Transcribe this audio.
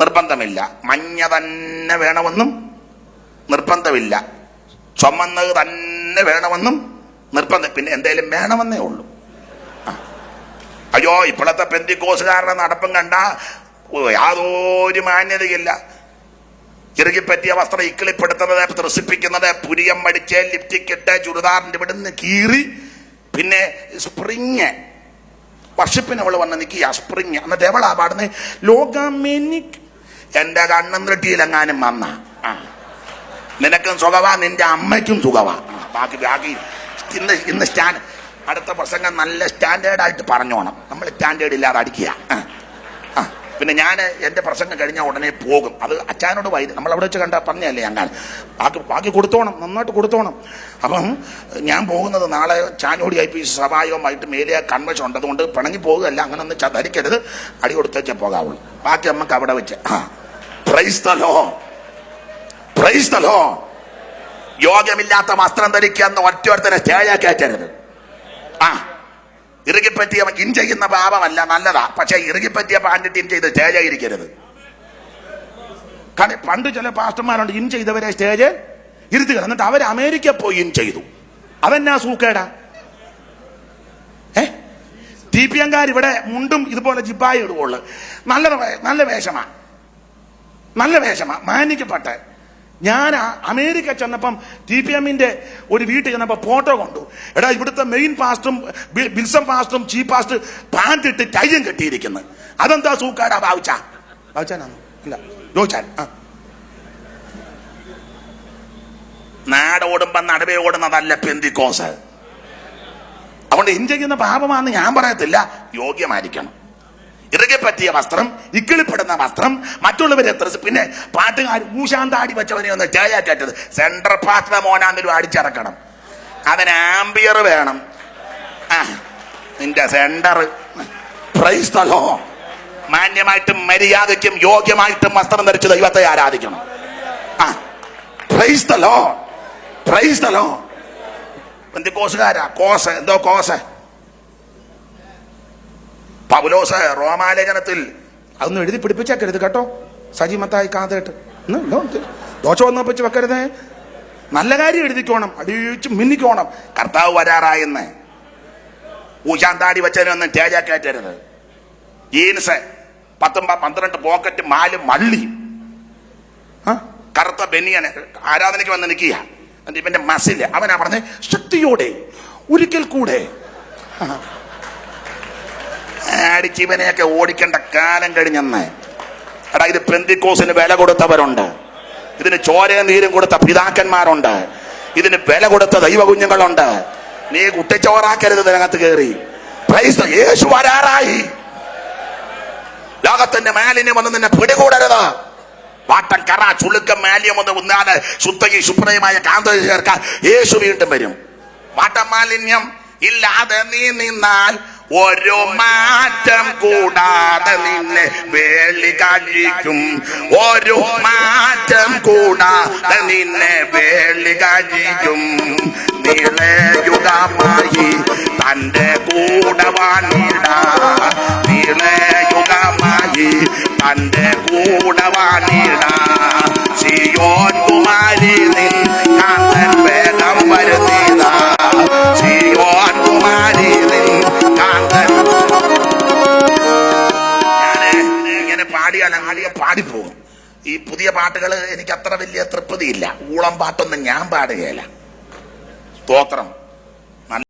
നിർബന്ധമില്ല. മഞ്ഞ തന്നെ വേണമെന്നും നിർബന്ധമില്ല. ചുമന്നത് തന്നെ വേണമെന്നും നിർബന്ധം പിന്നെ എന്തേലും വേണമെന്നേ ഉള്ളൂ. അയ്യോ ഇപ്പോഴത്തെ പെന്തിക്കോസുകാരുടെ നടപ്പും കണ്ട യാതൊരു മാന്യതയില്ല. ഇറുകിപ്പറ്റിയ വസ്ത്രം ഇക്കിളിപ്പെടുത്തുന്നത് ത്രസിപ്പിക്കുന്നത് പുരിയം മടിച്ച് ലിപ്റ്റിക് ഇട്ട് ചുരിദാറിന്റെ ഇവിടുന്ന് കീറി പിന്നെ സ്പ്രിങ്. വർഷിപ്പിന് അവൾ വന്ന് നിൽക്കുക സ്പ്രിങ്. എന്നിട്ട് എവളാ പാടുന്നത് ലോകമെനിക്ക് എന്റെ കണ്ണും നെട്ടിയിലെങ്ങാനും വന്ന. ആ. നിനക്കും സുഖവാ നിന്റെ അമ്മയ്ക്കും സുഖവാ. ബാക്കി ബാക്കി ഇന്ന് ഇന്ന് സ്റ്റാൻഡ് അടുത്ത പ്രസംഗം നല്ല സ്റ്റാൻഡേർഡായിട്ട് പറഞ്ഞോണം. നമ്മൾ സ്റ്റാൻഡേർഡ് ഇല്ലാതെ അടിക്കുക. പിന്നെ ഞാൻ എന്റെ പ്രസംഗം കഴിഞ്ഞാൽ ഉടനെ പോകും. അത് അച്ഛനോട് വൈ നമ്മൾ അവിടെ വെച്ച് കണ്ട പറഞ്ഞല്ലേ അങ്ങനെ ബാക്കി ബാക്കി കൊടുത്തോണം നന്നായിട്ട് കൊടുത്തോണം. അപ്പം ഞാൻ പോകുന്നത് നാളെ ചാനോടി ഐ പി സഭായവുമായിട്ട് മേലിയ കൺവെൻഷൻ ഉണ്ട്. അതുകൊണ്ട് പിണങ്ങി പോകുകയല്ല അങ്ങനെ ഒന്ന് ധരിക്കരുത്. അടി കൊടുത്തേച്ചേ പോകാവുള്ളൂ. ബാക്കി നമുക്ക് അവിടെ വെച്ച് ആ. പ്രൈസ് തലോ പ്രൈസ് വസ്ത്രം ധരിക്കുന്ന ഒറ്റൊരുത്തനെ സ്റ്റേജാ കയറ്റരുത്. ആ. ഇറുകിപ്പറ്റിയ ഇൻ ചെയ്യുന്ന പാപമല്ല നല്ലതാ. പക്ഷെ ഇറുകിപ്പറ്റിയ പാൻഡിറ്റ് ഇൻ ചെയ്ത് സ്റ്റേജായിരിക്കരുത് കാരണം പണ്ട് ചില പാസ്റ്റർമാരുണ്ട് ഇൻ ചെയ്തവരെ സ്റ്റേജ് ഇരുത്തുക. എന്നിട്ട് അവർ അമേരിക്ക പോയി ഇൻ ചെയ്തു. അതെന്നാ സൂക്കേടാ? ഏ? ടി പി എംകാർ ഇവിടെ മുണ്ടും ഇതുപോലെ ജിപ്പായി ഇടുവുള്ളു നല്ല നല്ല വേഷമാ. നല്ല വേഷമാ. മാനിക്കപ്പെട്ട ഞാൻ അമേരിക്ക ചെന്നപ്പം ടി പി എമ്മിന്റെ ഒരു വീട്ടിൽ ചെന്നപ്പോ ഫോട്ടോ കൊണ്ടു. എടാ ഇവിടുത്തെ മെയിൻ പാസ്റ്റും ബിൽസൺ പാസ്റ്റും ചീഫ് പാസ്റ്റ് പാന്റ് ഇട്ട് ടൈയും കെട്ടിയിരിക്കുന്നു. അതെന്താ സൂക്കാടാ ബാവുച്ച ബാവുച്ചാനാണോ ഇല്ല. ജോച്ചാൻ ആ. നാടോടുമ്പോ നടുവേ ഓടുന്നതല്ല പെന്തിക്കോസ്. അതുകൊണ്ട് ഇൻ ചെയ്യുന്ന പാപമാണെന്ന് ഞാൻ പറയത്തില്ല. യോഗ്യമായിരിക്കണം. ഇറുകെ പറ്റിയ വസ്ത്രം ഇക്കിളിപ്പെടുന്ന വസ്ത്രം മറ്റുള്ളവരെ ത്രസ് പിന്നെ പാട്ടുകാർ മൂശാന്താടി വെച്ചവനെ ഒന്ന് ചേയാറ്റത് സെൻട്രൽ പാർട്ടിലെ മോനാന്നൊരു അടിച്ചിറക്കണം. അതിന് ആംബിയർ വേണം. ആ നിന്റെ സെന്റർ പ്രൈസ് തലോ മാന്യമായിട്ടും മര്യാദയ്ക്കും യോഗ്യമായിട്ടും വസ്ത്രം ധരിച്ച് ദൈവത്തെ ആരാധിക്കണം. ആ praise the Lord praise the Lord പെന്തിക്കോസുകാരാ കോസ് എന്തോ കോസ്. പൗലോസ് റോമാലേഖനത്തിൽ. അതൊന്നും എഴുതി പിടിപ്പിച്ചേക്കരുത് കേട്ടോ. സജീമത്തായി കാതേട്ട്. ദോഷം ഒന്നും വെച്ച് വെക്കരുത്. നല്ല കാര്യം എഴുതിക്കോണം. അടിയിച്ച് മിന്നിക്കോണം. കർത്താവ് വരാറായെന്ന് ഊശാന്താടി വെച്ചതിനൊന്നും തേജ ജീൻസ് പത്തും പന്ത്രണ്ട് പോക്കറ്റ് മാൽ മള്ളി? കറുത്ത ബെന്നിയന് ആരാധനയ്ക്ക് വന്ന് നിൽക്കുക എന്നിട്ട് ഇവന്റെ മസിൽ. അവനാ പറഞ്ഞ ശക്തിയോടെ ഒരിക്കൽ കൂടെ. അടിച്ച് ഇവനെയൊക്കെ ഓടിക്കേണ്ട കാലം കഴിഞ്ഞെന്ന്. എടാ ഇത് പെന്തിക്കോസിന് വില കൊടുത്തവരുണ്ട്. ഇതിന് ചോരയും നീരും കൊടുത്ത പിതാക്കന്മാരുണ്ട്. ഇതിന് വില കൊടുത്ത ദൈവകുഞ്ഞുങ്ങളുണ്ട്. നീ കുട്ടിച്ചോറാക്കരുത് ഇതിനകത്ത് കയറി യേശു വരാറായി. ലോകത്തിന്റെ മാലിന്യം വന്ന് നിന്നെ പിടികൂടരുത്. വാട്ടം കറ ചുളുക്കം മാലിന്യം ഒന്ന് ഉന്നാൽ ശുദ്ധയും ശുഭ്രയുമായ കാന്ത ചേർക്കാൻ യേശു വീണ്ടും വരും. വാട്ടം മാലിന്യം ഇല്ലാതെ നീ നിന്നാൽ ഒരു മാറ്റം കൂടാതെ നിന്നെ വേളി കഴിക്കും ഒരു മാറ്റം കൂടാതെ നിന്നെ വേളി കഴിക്കും നിളയുഗമായി തന്റെ കൂടെ വാണിട. നിളയുഗമായി തന്റെ കൂടെ വാണിട. പാടിപ്പോകും. ഈ പുതിയ പാട്ടുകൾ എനിക്ക് അത്ര വലിയ തൃപ്തിയില്ല. ഊളം പാട്ടൊന്നും ഞാൻ പാടുകയില്ല. സ്തോത്രം.